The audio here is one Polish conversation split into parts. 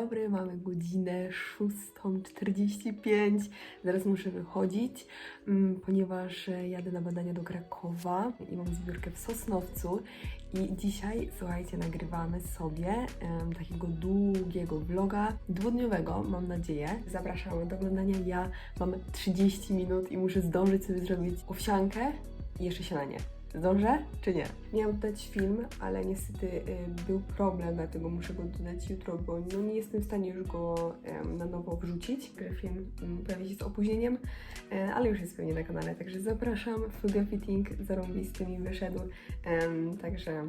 dobry, mamy godzinę 6.45. Zaraz muszę wychodzić, mm, ponieważ e, jadę na badania do Krakowa i mam zbiórkę w Sosnowcu. I dzisiaj, słuchajcie, nagrywamy sobie em, takiego długiego vloga, dwudniowego, mam nadzieję. Zapraszamy do oglądania. Ja mam 30 minut i muszę zdążyć sobie zrobić owsiankę i jeszcze śniadanie. Zdążę czy nie? Miałam dodać film, ale niestety y, był problem, dlatego muszę go dodać jutro, bo no, nie jestem w stanie już go em, na nowo wrzucić. Film mm, pojawi się z opóźnieniem, e, ale już jest pewnie na kanale, także zapraszam. Fuga Fitting zarąbisty mi wyszedł, em, także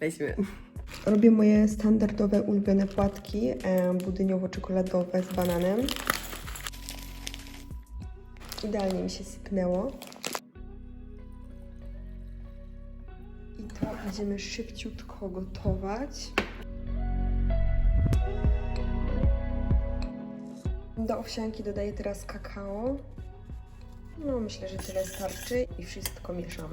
weźmy. Robię moje standardowe ulubione płatki em, budyniowo-czekoladowe z bananem. Idealnie mi się sypnęło. Będziemy szybciutko gotować. Do owsianki dodaję teraz kakao. No, myślę, że tyle starczy i wszystko mieszam.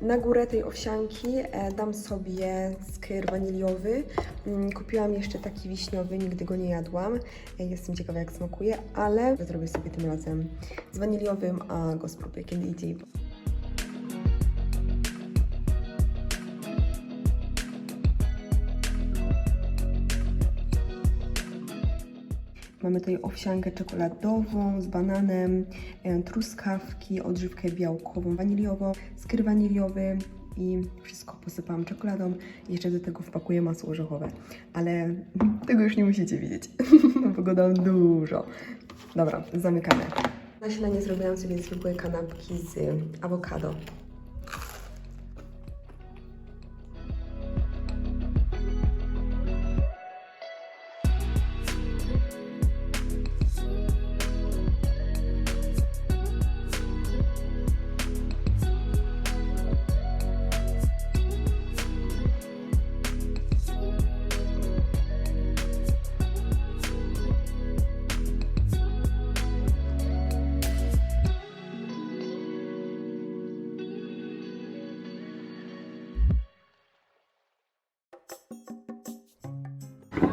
Na górę tej owsianki e, dam sobie skyr waniliowy. Mm, Kupiłam jeszcze taki wiśniowy, nigdy go nie jadłam. Jestem ciekawa jak smakuje, ale zrobię sobie tym razem z waniliowym, a go spróbuję kiedy indziej. Mamy tutaj owsiankę czekoladową z bananem, e, truskawki, odżywkę białkową, waniliową, skyr waniliowy i wszystko posypałam czekoladą. Jeszcze do tego wpakuję masło orzechowe, ale tego już nie musicie widzieć, bo dużo. Dobra, zamykamy. Na śniadanie zrobiłam sobie zwykłe kanapki z awokado.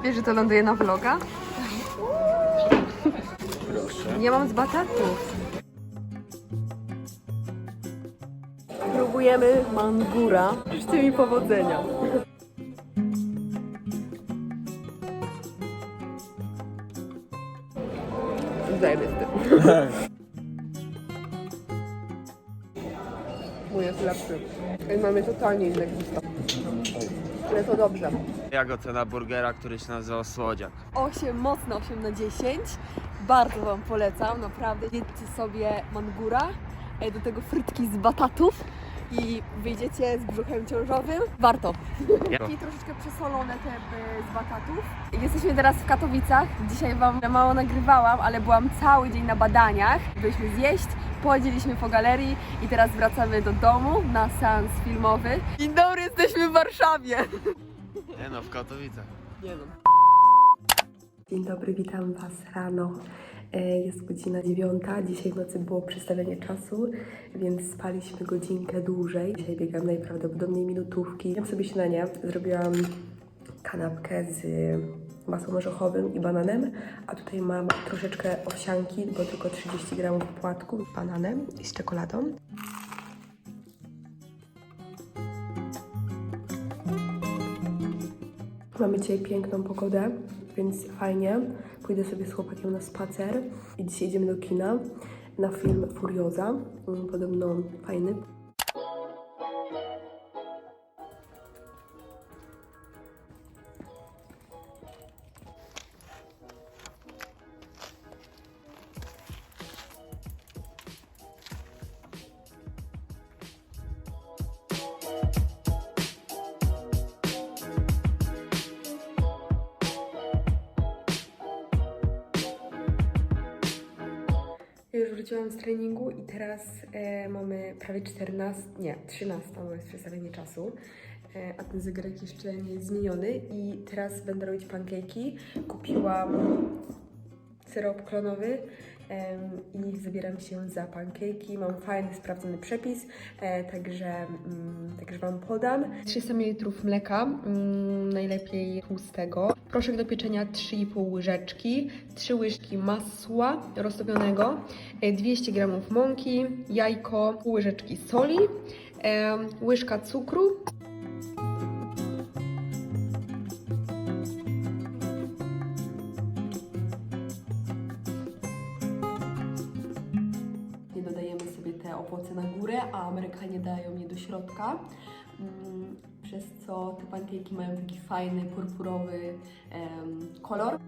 Wiesz, że to ląduje na vloga? Proszę. Ja mam z batatów. Próbujemy mangura. Życzcie mi powodzenia. Zajebisty. Mój jest lepszy. I mamy totalnie inne gusta. Ale to dobrze. Jak ocena burgera, który się nazywa Słodziak? 8, mocno 8 na 10. Bardzo Wam polecam, naprawdę. Jedzcie sobie mangura, e, do tego frytki z batatów i wyjdziecie z brzuchem ciążowym. Warto. I troszeczkę przesolone te e, z batatów. Jesteśmy teraz w Katowicach. Dzisiaj Wam mało nagrywałam, ale byłam cały dzień na badaniach. Byliśmy zjeść, pochodziliśmy po galerii i teraz wracamy do domu na seans filmowy. Dzień dobry, jesteśmy w Warszawie. Nie no, w Katowicach. Nie no. Dzień dobry, witam Was rano. E, Jest godzina dziewiąta. Dzisiaj w nocy było przestawienie czasu, więc spaliśmy godzinkę dłużej. Dzisiaj biegam najprawdopodobniej minutówki. Jem sobie śniadanie. Zrobiłam kanapkę z masłem orzechowym i bananem, a tutaj mam troszeczkę owsianki, bo tylko 30 gramów płatku z bananem i z czekoladą. Mamy dzisiaj piękną pogodę, więc fajnie. Pójdę sobie z chłopakiem na spacer i dzisiaj idziemy do kina na film Furioza. Podobno fajny. Wróciłam z treningu i teraz e, mamy prawie 14, nie, 13, bo jest przestawienie czasu. E, a ten zegarek jeszcze nie jest zmieniony i teraz będę robić pancake'i. Kupiłam syrop klonowy i zabieram się za pankejki. Mam fajny, sprawdzony przepis, e, także, mm, także Wam podam. 300 ml mleka, mm, najlepiej tłustego. Proszek do pieczenia 3,5 łyżeczki, 3 łyżki masła roztopionego, e, 200 g mąki, jajko, pół łyżeczki soli, łyżka cukru, owoce na górę, a Amerykanie dają je do środka. mm, Przez co te pankejki mają taki fajny, purpurowy kolor.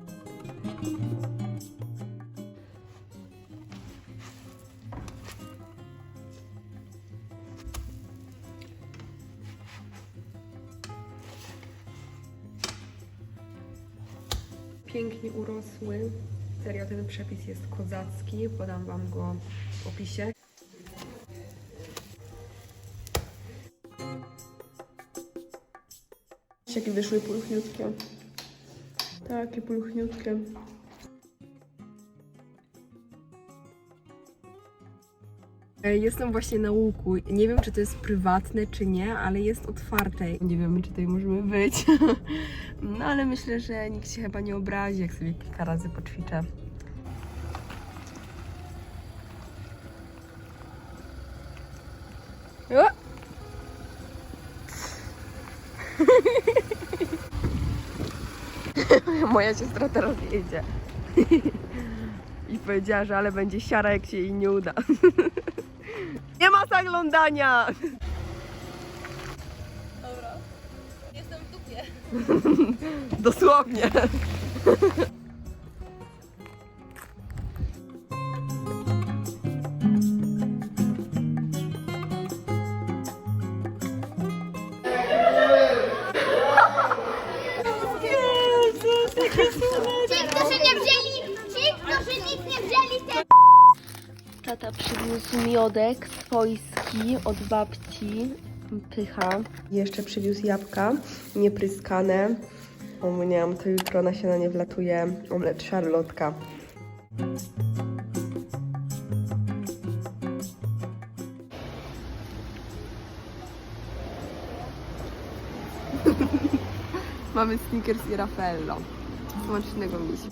Pięknie urosły. Serio, ten przepis jest kozacki. Podam Wam go w opisie. Jakie wyszły pulchniutkie. Takie pulchniutkie. E, Jestem właśnie na łuku. Nie wiem, czy to jest prywatne, czy nie, ale jest otwarte. Nie wiemy, czy tutaj możemy być. No ale myślę, że nikt się chyba nie obrazi, jak sobie kilka razy poćwiczę. O! Moja siostra teraz jedzie. I powiedziała, że ale będzie siara, jak się jej nie uda. Nie ma zaglądania! Jestem w dupie. Dosłownie. Ci, którzy nie wzięli, ci, którzy nic nie wzięli, te... Tata przywiózł miodek swojski od babci. Pycha. Jeszcze przywiózł jabłka niepryskane. O, nie wiem, to jutro na śniadanie wlatuje omlet szarlotka. Mamy Snickers i Raffaello. Смачного місця.